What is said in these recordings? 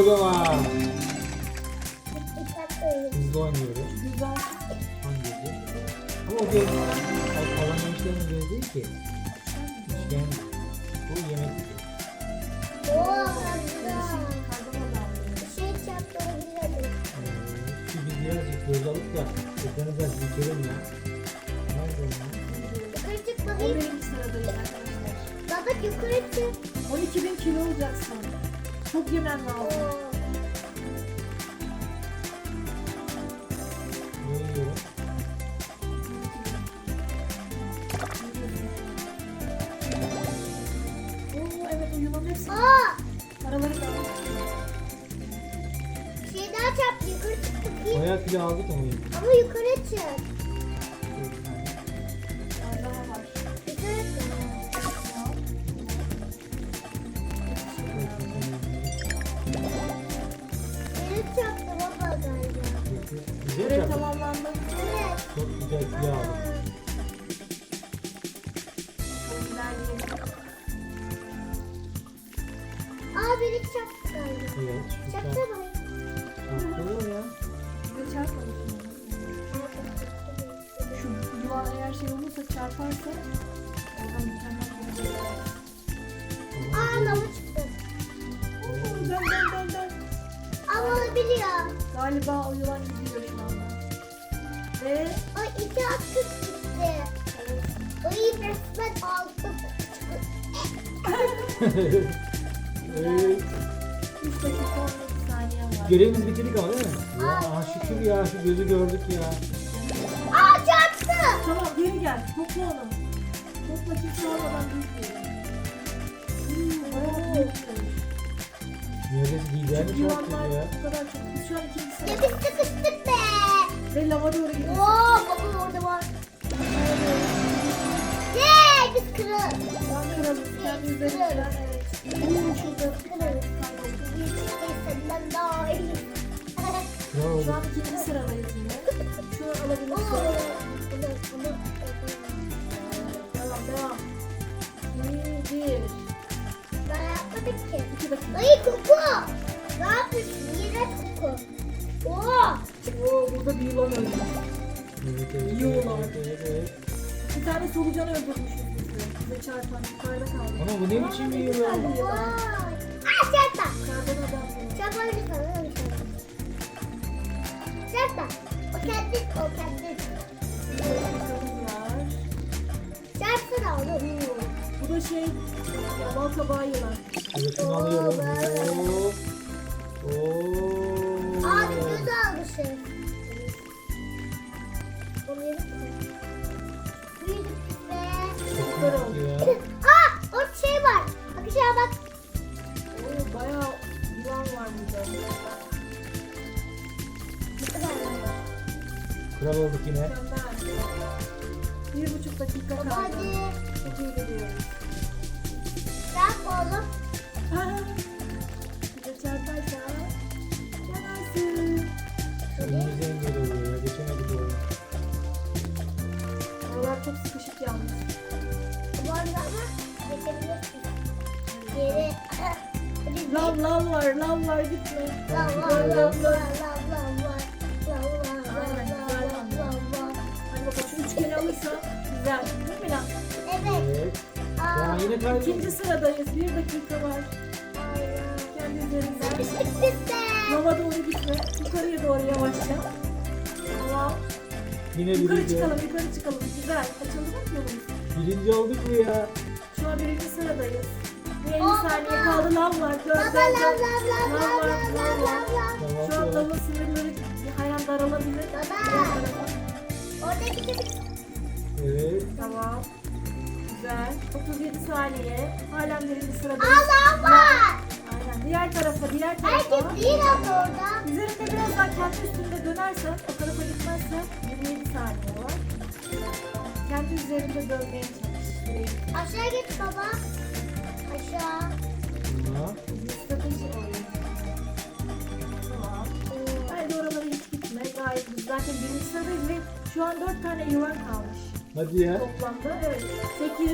o zaman. Hızlı oynuyoruz. Güzel. Hangisi? Ama o göz alan işlerin göz değil ki. Üçgen. Bu yemek gibi. Şimdi birazcık göz alıp da ekranı biraz büyütelim ya. Nerede onlar? Yukarı çık bakayım. 11. sıradayız arkadaşlar. Baba yukarı çık. 12 bin kilo olacaksın. Çok yemen lazım. Oo. Evet o yılan hepsi. Aa, Araları da. bir şey daha çarptı. Yukarı çık bakayım. Bayağı kilo aldık ama. Ama yukarı çık. Görev tamamlandı. Çok güzel aldık. İlerleyelim. Aa beni çarptı galiba. Evet. şu Çarptı çarp- mı? Çarptı ya. Bize çarpmamış. Şu yuva eğer şey olursa çarparsa oradan mükemmel bir şey. Aa lava çıktı. Dön dön dön dön. Ama olabiliyor. Galiba o yılan gidiyor. Ve Ay iki hakkı gitti. evet, Ay resmen aldım. evet. 3 dakika 12 saniye var. Görevimizi bitirdik ama değil mi? Ya şükür ya şu gözü gördük ya. Aa çarptı. Tamam geri gel. Topla onu. Topla kimse olmadan büyütmeyelim. Hmm, bayağı büyütmeyelim. Neredeyse lider mi çarptı ya? bu kadar çok. Şu an ikinci Ya sırada. biz sıkıştık be. Senden daha iyi. Ne oldu? Şu an ikinci sıradayız yine. Şu alabilirsin. Devam devam. Bir, bir. Ben yapmadık ki. İki dakika. Ay koku. Ne yapıyorsun? İğrenç koku. Oo. Oo, burada bir yılan öldü. Evet. Bir tane solucan öldürmüşüz. Bize çarpan yukarıda kaldı. Ama bu ne biçim bir yılan? Vay. yılan. Aa çarpma. Kardan adam öyle sana. Çarpma. O kendi, o kendi. Çarpsana oğlum. Bu da şey, ya bal kabağı yılan. Evet şunu alıyorum. Oo. Oo. Abi göz almışız. Kral olduk yine. Bir buçuk dakika kaldı. Hadi. Çok iyi gidiyoruz. Çarp oğlum. De çarparsa yanarsın. Önümüze engel oluyor ya. Geçemedik oraya. Oralar çok sıkışık yalnız. Bu arada ama geçebilirsin. Geri. Lav lav var, lav var gitme. Lav var, lav var, lav var. Alırsa güzel. Değil mi lan? Evet. Evet. Aa, Ya yine. İkinci sıradayız. Bir dakika var. Kendi üzerinden. Lava doğru gitme. Yukarıya doğru yavaşça. Tamam. Yine Yukarı birinci. çıkalım, yukarı çıkalım. Güzel. Açıldı mı yolumuz? Birinci olduk mu ya? Şu an birinci sıradayız. Bir 50 Aa, saniye baba. kaldı. Lav var. Gör, Baba gör, lav gör. lav lav Lav lav var, lav lav lav lav. Tamam Şu an tamam. lavın sınırları an daralabilir. Baba. Oradaki de Evet. Tamam. Güzel. 37 saniye. Halen birinci sıradayız. Aa lav var. Aynen. Diğer tarafa, diğer tarafa. Değil abla orada. Üzerinde biraz daha kendi üstünde dönersen, o tarafa gitmezsen 27 saniye var. Kendi üzerinde dönmeye çalış. Aşağı git baba. Aşağı. Tamam. Strateji oyun. Tamam. Haydi oralara hiç gitme. Gayet güzel. Zaten birinci sıradayız ve şu an 4 tane yılan kalmış. Hadi ya. Toplamda evet. 8.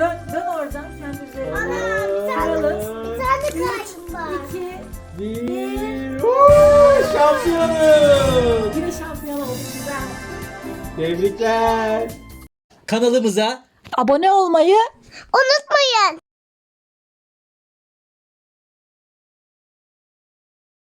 Dön, dön oradan kendi üzerine. Ana bir tane, bir tane kaç var? 2. Bir. Şampiyonuz. Yine şampiyon olduk güzel. Tebrikler. Kanalımıza abone olmayı unutmayın.